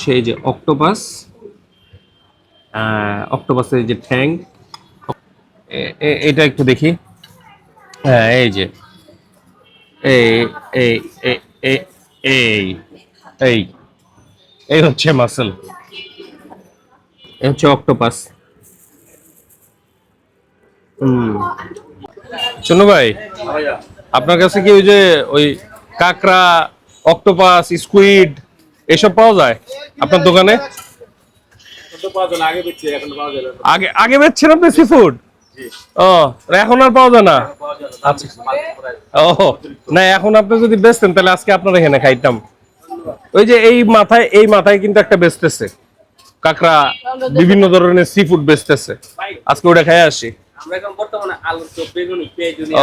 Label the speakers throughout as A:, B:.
A: হচ্ছে এই যে অক্টোপাস অক্টোপাসের যে ঠ্যাং। এটা একটু দেখি। হ্যাঁ এই যে। এই এই এই হচ্ছে মাসেল। এই হচ্ছে অক্টোপাস। হুম। শোনো ভাই, আপনার কাছে কি ওই যে ওই কাঁকড়া, অক্টোপাস, স্কুইড এসব পাওয়া যায়? আপনার দোকানে? আগে আগে বেচছেন আপনি সি ফুড ও এখন আর পাওয়া যায় না? আচ্ছা ও না এখন আপনি যদি বেচতেন তাহলে আজকে আপনার এখানে খাইতাম। ওই যে এই মাথায় এই মাথায় কিন্তু একটা বেচতেছে। কাঁকড়া বিভিন্ন ধরনের সি ফুড বেচতেছে। আজকে ওটা খাই আসি।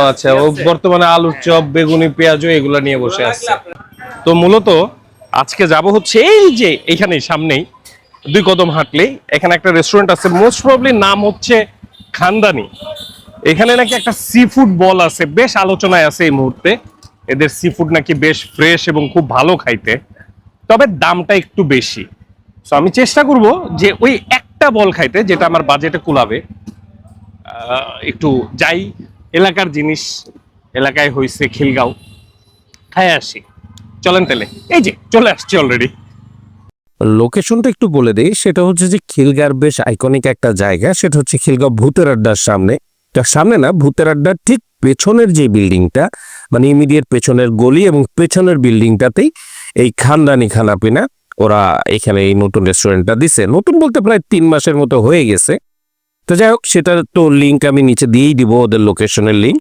A: আচ্ছা ও বর্তমানে আলুর চপ বেগুনি পেঁয়াজ এগুলা নিয়ে বসে আছে। তো মূলত আজকে যাব হচ্ছে এই যে এইখানেই সামনেই। দুই কদম হাঁটলেই এখানে একটা রেস্টুরেন্ট আছে মোস্ট প্রবলি নাম হচ্ছে খানদানি। এখানে নাকি একটা সি ফুড বল আছে, বেশ আলোচনায় আছে এই মুহূর্তে। এদের সি ফুড নাকি বেশ ফ্রেশ এবং খুব ভালো খাইতে। তবে দামটা একটু বেশি। তো আমি চেষ্টা করব যে ওই একটা বল খাইতে, যেটা আমার বাজেটে কুলাবে। একটু যাই। এলাকার জিনিস, এলাকায় হয়েছে খিলগাঁও। খাই আসি। চলেন তাহলে। এই যে, চলে আসছি অলরেডি
B: লোকেশনটা একটু বলে দিই, সেটা হচ্ছে যে খিলগার বেশ আইকনিক একটা জায়গা, সেটা হচ্ছে খিলগাঁও ভূতের আড্ডার সামনে। তার সামনে না, ভূতের আড্ডার ঠিক পেছনের যে বিল্ডিংটা মানে ইমিডিয়েট পেছনের গলি এবং পেছনের বিল্ডিংটাতেই এই খানদানি খানাপিনা, ওরা এখানে এই নতুন রেস্টুরেন্টটা দিছে। নতুন বলতে প্রায় তিন মাসের মতো হয়ে গেছে। তো যাই হোক, সেটার তো লিঙ্ক আমি নিচে দিয়েই দিব ওদের লোকেশনের লিঙ্ক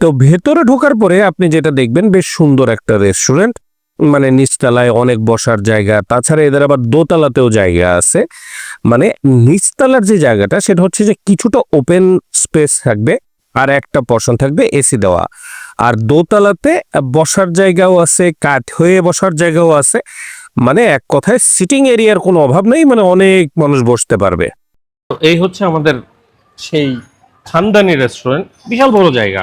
B: তো ভেতরে ঢোকার পরে আপনি যেটা দেখবেন, বেশ সুন্দর একটা রেস্টুরেন্ট মানে নিচতলায় অনেক বসার জায়গা, তাছাড়া এদের আবার দোতলাতেও জায়গা আছে। মানে নিচতলার যে জায়গাটা, সেটা হচ্ছে যে কিছুটা ওপেন স্পেস থাকবে আর একটা পশন থাকবে এসি দেওয়া। আর দোতলাতে বসার জায়গাও আছে, কাঠ হয়ে বসার জায়গাও আছে। মানে এক কথায় সিটিং এরিয়ার কোনো অভাব নেই মানে অনেক মানুষ বসতে পারবে।
A: এই হচ্ছে আমাদের সেই খানদানি রেস্টুরেন্ট বিশাল বড় জায়গা।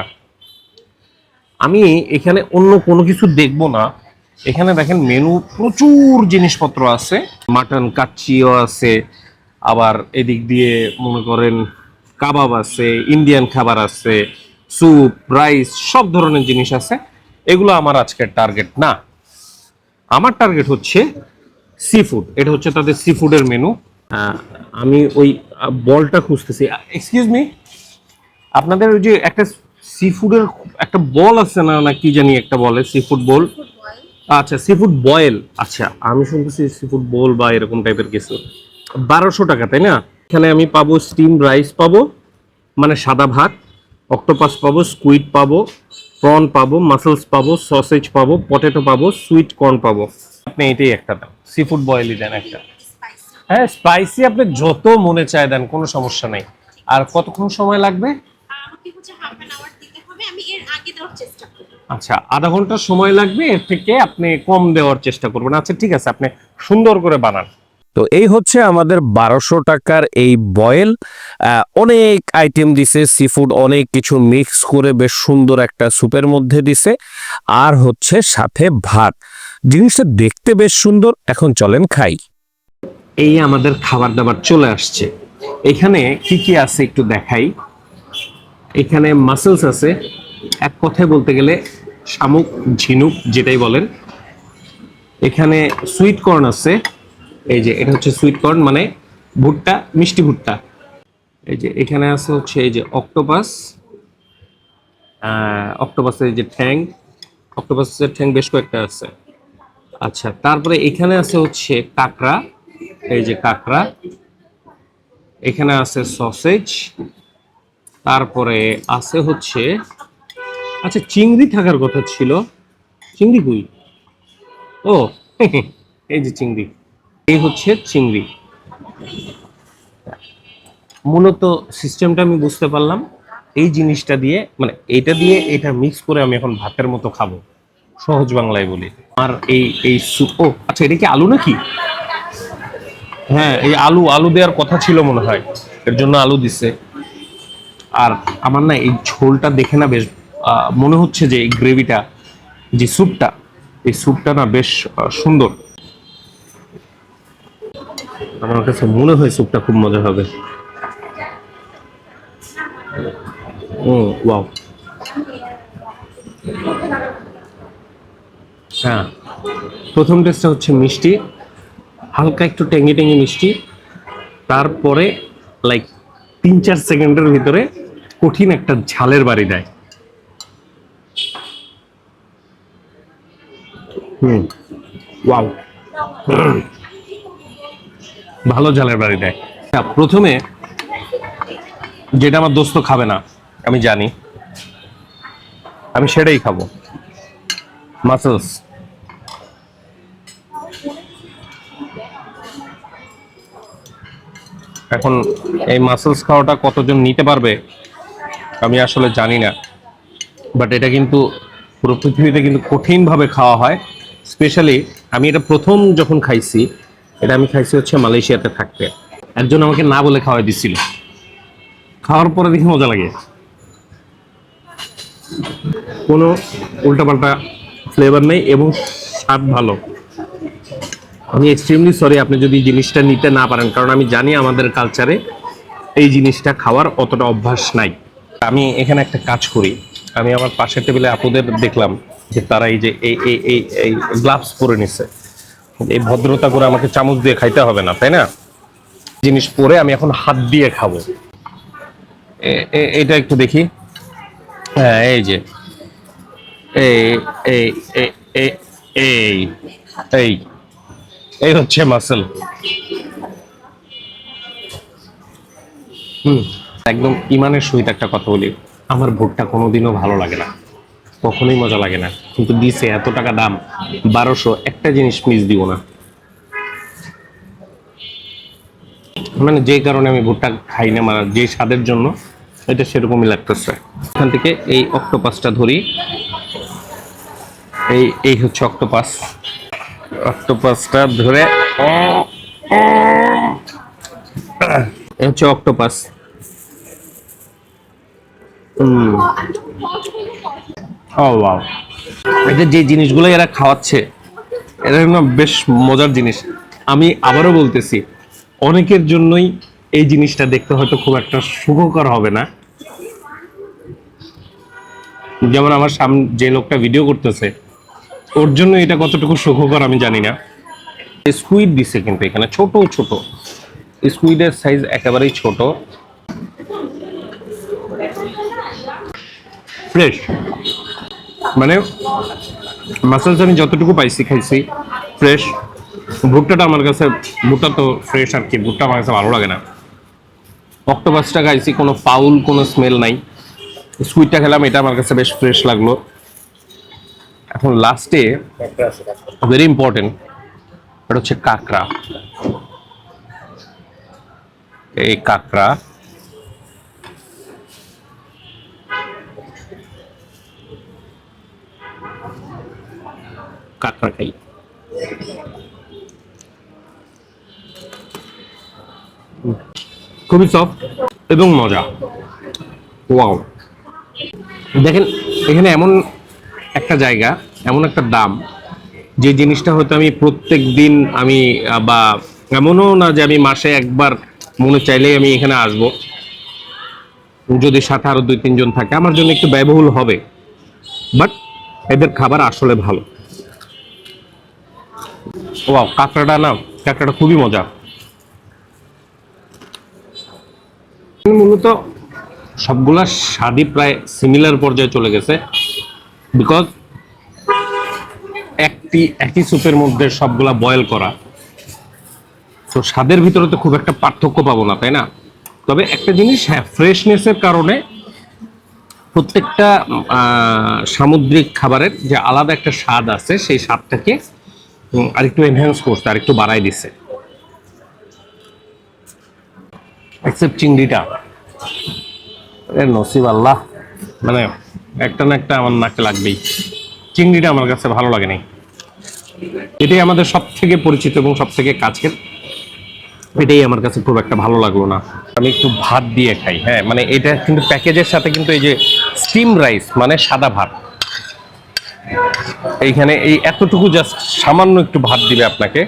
A: আমি এখানে অন্য কোনো কিছু দেখব না। এখানে দেখেন মেনু প্রচুর জিনিসপত্র আছে। মাটন কাচ্চিও আছে। আবার এদিক দিয়ে মনে করেন কাবাব আছে ইন্ডিয়ান খাবার আছে স্যুপ রাইস সব ধরনের জিনিস আছে। এগুলো আমার আজকের টার্গেট না। আমার টার্গেট হচ্ছে সি ফুড এটা হচ্ছে তাদের সি ফুডের মেনু আমি ওই বলটা খুঁজতেছি। এক্সকিউজ মি আপনাদের ওই যে একটা সি ফুডের একটা বল আছে না না কি জানি একটা বলে সি ফুড বল আচ্ছা সি ফুড বয়েল আচ্ছা আমি শুনতেছি সি ফুড বল বা এরকম টাইপের কিছু। বারোশো টাকা তাই না? এখানে আমি পাবো স্টিম রাইস পাবো মানে সাদা ভাত অক্টোপাস পাবো স্কুইড পাবো প্রন পাবো মাসেলস পাবো সসেজ পাবো পটেটো পাবো সুইট কর্ন পাবো। আপনি এটাই একটা দেন সি ফুড বয়েলই দেন একটা। হ্যাঁ স্পাইসি আপনি যত মনে চায় দেন কোনো সমস্যা নাই। আর কতক্ষণ সময় লাগবে?
C: আগে দেওয়ার চেষ্টা করব
A: আচ্ছা আধা ঘণ্টা সময় লাগবে এর থেকে আপনি কম দেওয়ার চেষ্টা করবেন। আচ্ছা ঠিক আছে আপনি সুন্দর করে বানান।
B: তো এই হচ্ছে আমাদের বারোশো টাকার এই বয়েল। অনেক আইটেম দিছে সি ফুড অনেক কিছু মিক্স করে বেশ সুন্দর একটা স্যুপের মধ্যে দিছে। আর হচ্ছে সাথে ভাত। জিনিসটা দেখতে বেশ সুন্দর এখন চলেন খাই।
A: এই আমাদের খাবার দাবার চলে আসছে। এখানে কি কি আছে একটু দেখাই। এখানে মাসেলস আছে এক কথায় বলতে গেলে শামুক, ঝিনুক যেটাই বলেন, এখানে সুইট কর্ন আছে। এই যে, এটা হচ্ছে সুইট কর্ন মানে ভুট্টা, মিষ্টি ভুট্টা। এই যে, এখানে আছে হচ্ছে এই যে অক্টোপাস অক্টোপাসের যে ঠ্যাং অক্টোপাসের ঠ্যাং বেশ কয়েকটা আছে। আচ্ছা তারপরে এখানে আছে হচ্ছে কাঁকড়া, এই যে কাঁকড়া। এখানে আছে সসেজ তারপরে আছে হচ্ছে আচ্ছা চিংড়ি থাকার কথা ছিল। চিংড়ি কই? ও, এই যে চিংড়ি। এই হচ্ছে চিংড়ি। মূলত সিস্টেমটা আমি বুঝতে পারলাম, এই জিনিসটা দিয়ে মানে এইটা দিয়ে এটা মিক্স করে আমি এখন ভাতের মতো খাব। সহজ বাংলায় বলি। আর এই এই ও আচ্ছা এটা কি আলু নাকি? হ্যাঁ এই আলু আলু দেওয়ার কথা ছিল মনে হয়। এর জন্য আলু দিছে। আর আমার না এই ঝোলটা দেখে না বেশ মনে হচ্ছে যে এই গ্রেভিটা, যে স্যুপটা, এই স্যুপটা না বেশ সুন্দর। আমার কাছে মনে হয় স্যুপটা খুব মজা হবে। হুম ওয়াও। হ্যাঁ প্রথম টেস্টটা হচ্ছে মিষ্টি, হালকা একটু টেঙ্গি টেঙ্গি মিষ্টি, তারপরে লাইক তিন চার সেকেন্ডের ভিতরে কঠিন একটা ঝালের বাড়ি দেয়। হুম। ভালো ঝালের বাড়ি দেয়। আচ্ছা, প্রথমে যেটা আমার দোস্ত খাবে না আমি জানি। আমি সেটাই খাব। মাসেলস। এখন এই মাসেলস খাওয়াটা কতজন নিতে পারবে আমি আসলে জানি না। বাট এটা কিন্তু পুরো পৃথিবীতে কিন্তু কঠিনভাবে খাওয়া হয়। স্পেশালি আমি এটা প্রথম যখন খাইছি, এটা আমি খাইছি হচ্ছে মালয়েশিয়াতে থাকতে। একজন আমাকে না বলে খাওয়াই দিছিল। খাওয়ার পরে দেখি মজা লাগে। কোনো উল্টাপাল্টা ফ্লেভার নেই এবং স্বাদ ভালো। আমি এক্সট্রিমলি সরি আপনি যদি জিনিসটা নিতে না পারেন, কারণ আমি জানি আমাদের কালচারে এই জিনিসটা খাওয়ার অতটা অভ্যাস নাই। আমি এখানে একটা কাজ করি। আমি আমার পাশের টেবিলে আপুদের দেখলাম। যে তারা এই যে এই এই এই গ্লাভস পরে নিছে। এই ভদ্রতা করে আমাকে চামচ দিয়ে খাইতে হবে না, তাই না? জিনিস পরে আমি এখন হাত দিয়ে খাব। এটা একটু দেখি। হ্যাঁ এই যে। এই এই এই এই হচ্ছে মাসেল হুম, একদম ইমানের সহিত একটা কথা বলি। আমার ভুট্টা কোনোদিনও ভালো লাগে না। কখনোই মজা লাগে না। কিন্তু দিছে এত টাকা দাম, বারোশো একটা জিনিস মিস দিব না। মানে যে কারণে আমি ভুট্টা খাই না মানে যে স্বাদের জন্য, এটা সেরকমই লাগতেছে। এখান থেকে এই অক্টোপাসটা ধরি। এই এই হচ্ছে অক্টোপাস। অক্টোপাসটা ধরে হচ্ছে অক্টোপাস। ও ওয়াও এটা যে জিনিসগুলো এরা খাওয়াচ্ছে এটা না বেশ মজার জিনিস। আমি আবারও বলতেছি, অনেকের জন্যই এই জিনিসটা দেখতে হয়তো খুব একটা সুখকর হবে না। যেমন আমার সামনে যে লোকটা ভিডিও করতেছে, ওর জন্য এটা কতটুকু সুখকর আমি জানি না। স্কুইড দিছে কিন্তু এখানে, ছোট ছোট। স্কুইডের সাইজ একেবারেই ছোট। ফ্রেশ মানে মাসেলস আমি যতটুকু পাইছি, খাইছি ফ্রেশ ভুট্টাটা আমার কাছে, ভুট্টা তো ফ্রেশ আর কি, ভুট্টা আমার কাছে ভালো লাগে না। অক্টোপাসটা খাইছি, কোনো পাউল কোনো স্মেল নাই। স্কুইডটা খেলাম, এটা আমার কাছে বেশ ফ্রেশ লাগল। এখন লাস্টে ভেরি ইম্পর্টেন্ট এটা হচ্ছে কাঁকড়া। এই কাঁকড়া কাঁকড়া খাই। খুবই সফট এবং মজা। ওয়াও দেখেন, এখানে এমন একটা জায়গা, এমন একটা দাম, যে জিনিসটা হয়তো আমি প্রত্যেক দিন আমি বা এমনও না যে আমি মাসে একবার, মনে চাইলেই আমি এখানে আসব। যদি সাথে আরও দুই তিনজন থাকে, আমার জন্য একটু ব্যয়বহুল হবে। বাট এদের খাবার আসলে ভালো। ওয়াও, কাঁকড়াটা না, কাঁকড়াটা খুবই মজা। মূলত সবগুলা স্বাদই প্রায় সিমিলার পর্যায়ে চলে গেছে। বিকজ একটি, একই স্যুপের মধ্যে সবগুলা বয়েল করা। তো স্বাদের ভিতরে তো খুব একটা পার্থক্য পাবো না, তাই না? তবে একটা জিনিস হ্যাঁ ফ্রেশনেসের কারণে প্রত্যেকটা সামুদ্রিক খাবারের যে আলাদা একটা স্বাদ আছে, সেই স্বাদটাকে আরেকটু এনহ্যান্স করছে, আরেকটু বাড়াই দিছে। এক্সেপ্ট চিংড়িটা। নসিব আল্লাহ। মানে একটা না একটা আমার নাকে লাগবেই। চিংড়িটা আমার কাছে ভালো লাগে নাই। এটাই আমাদের সব থেকে পরিচিত এবং সব থেকে কাছের। এটাই আমার কাছে খুব একটা ভালো লাগল না। আমি একটু ভাত দিয়ে খাই। হ্যাঁ মানে এটা কিন্তু প্যাকেজের সাথে কিন্তু এই যে স্টিম রাইস মানে সাদা ভাত। এইখানে এই এতটুকু জাস্ট সামান্য একটু ভাত দিবে আপনাকে।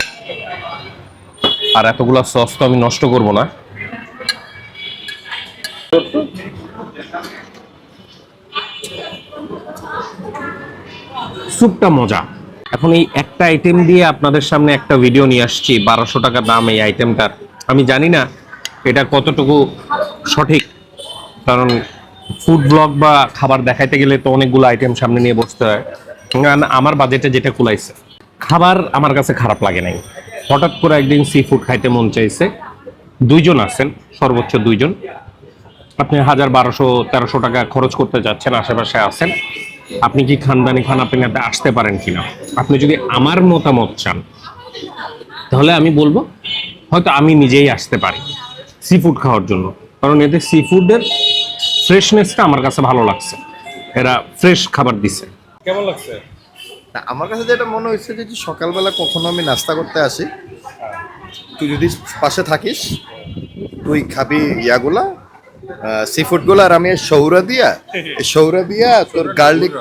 A: আর এতগুলা সস তো আমি নষ্ট করব না। স্যুপটা মজা। এখন এই একটা আইটেম দিয়ে আপনাদের সামনে একটা ভিডিও নিয়ে আসছি, বারোশো টাকা দাম এই আইটেমটার আমি জানি না এটা কতটুকু সঠিক, কারণ ফুড ব্লগ বা খাবার দেখাইতে গেলে তো অনেকগুলো আইটেম সামনে নিয়ে বসতে হয়। আমার বাজেটে যেটা কুলাইছে, খাবার আমার কাছে খারাপ লাগে নাই। হঠাৎ করে একদিন সি ফুড খাইতে মন চাইছে। দুইজন আছেন, সর্বোচ্চ দুইজন। আপনি হাজার বারোশো, তেরোশো টাকা খরচ করতে যাচ্ছেন, আশেপাশে আছেন। আপনি কি খানদানি খান খানাপিনাতে আসতে পারেন কিনা? আপনি যদি আমার মতামত চান, তাহলে আমি বলব, হয়তো আমি নিজেই আসতে পারি সি ফুড খাওয়ার জন্য। কারণ এতে সি ফুডের ফ্রেশনেসটা আমার কাছে ভালো লাগছে। এরা ফ্রেশ খাবার দিছে। কেমন লাগছে?
D: না, আমার কাছে যেটা মনে হয়েছে যে সকালবেলা কখনো আমি নাস্তা করতে আসি। তুই যদি পাশে থাকিস তুই খাবি ইয়াগুলা সি ফুডগুলা আর আমি সৌরা দিয়া সৌরা দিয়া তোর গার্লিক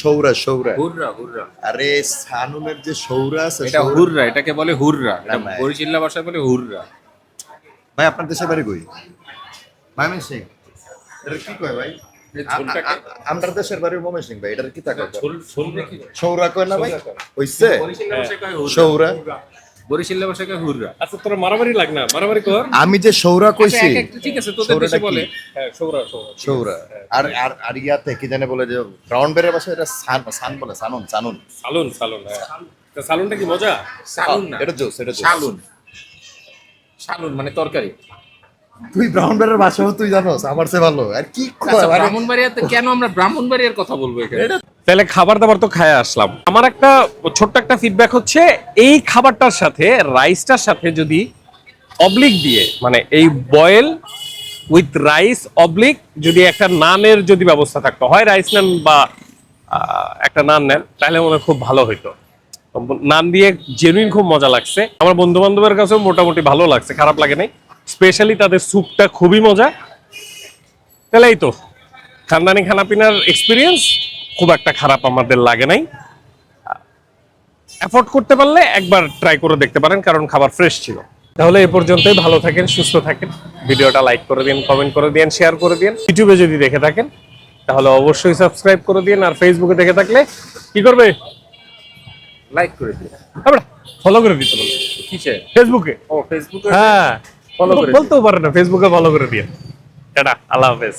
D: সৌরা সৌরা।
E: হুররা হুররা।
D: আরে সানুনের যে সৌরা আছে
E: এটা হুররা এটাকে বলে হুররা। এটা। বরিশিল্লা ভাষায় বলে হুররা।
D: ভাই আপনার দেশে বাড়ি কই? ময়মন সিং এটা কি কয় ভাই? আমার দেশের বাড়ি ময়মন সিং ভাই এটা কি
E: নাকি
D: সৌরা কয় না ভাই? হইছে? সৌরা
E: বরিশিল্লা ভাষায় কয় হুররা?
A: আচ্ছা তোরা মারামারি লাগ না মারামারি কর।
D: আমি যে সৌরা কইছি
E: এক একটা ঠিক আছে তোদের দেশে? বলে।
A: হ্যাঁ সৌরা সৌরা
D: আর আর আর ইয়াতে কি জানে বলে যে ব্রাউন বেরের বাসায় এটা সান সান বলে সানুন সানুন।
A: সালুন সালুন হ্যাঁ। তা সালুনটা কি মজা?
E: সালুন না।
D: এটা জোস এটা জোস।
E: শালুন শালুন মানে তরকারি।
D: তুই ব্রাউন বেরের বাসাও তুই জানোস আমার চেয়ে ভালো। আর কি
E: আচ্ছা, ব্রাহ্মণবাড়িয়াতে কেন আমরা ব্রাহ্মণবাড়িয়ার কথা বলব এখানে?
A: তাহলে খাবার দাবার তো খায় আসলাম। আমার একটা ছোট্ট একটা ফিডব্যাক হচ্ছে এই খাবারটার সাথে রাইসটার সাথে যদি অবলিক দিয়ে মানে এই বয়েল উইথ রাইস অবলিক যদি একটা নানের যদি ব্যবস্থা থাকতো হয় রাইস নান বা আহ, একটা নান নেন তাহলে মনে হয় খুব ভালো হইতো। নান দিয়ে জেনুইন খুব মজা লাগছে। আমার বন্ধু বান্ধবের কাছেও মোটামুটি ভালো লাগছে খারাপ লাগে নাই। স্পেশালি তাদের স্যুপটা খুবই মজা। তাহলে এই তো খানদানি খানাপিনার এক্সপিরিয়েন্স খুব একটা খারাপ আমাদের লাগে নাই। অ্যাফোর্ড করতে পারলে একবার ট্রাই করে দেখতে পারেন কারণ খাবার ফ্রেশ ছিল। তাহলে এ পর্যন্তই ভালো থাকেন সুস্থ থাকেন। ভিডিওটা লাইক করে দিন কমেন্ট করে দিন শেয়ার করে দিন। ইউটিউবে যদি দেখে থাকেন তাহলে অবশ্যই সাবস্ক্রাইব করে দিন আর ফেসবুকে দেখে থাকলে কি করবে?
E: লাইক করে দিন।
A: ফলো করে দিতে বলবে।
E: কিসে?
A: ফেসবুকে
E: ও ফেসবুকে
A: হ্যাঁ।
E: Follow করে
A: বলতেও পারে না ফেসবুকে ফলো করে দিয়ে টাটা আল্লাহ হাফেজ।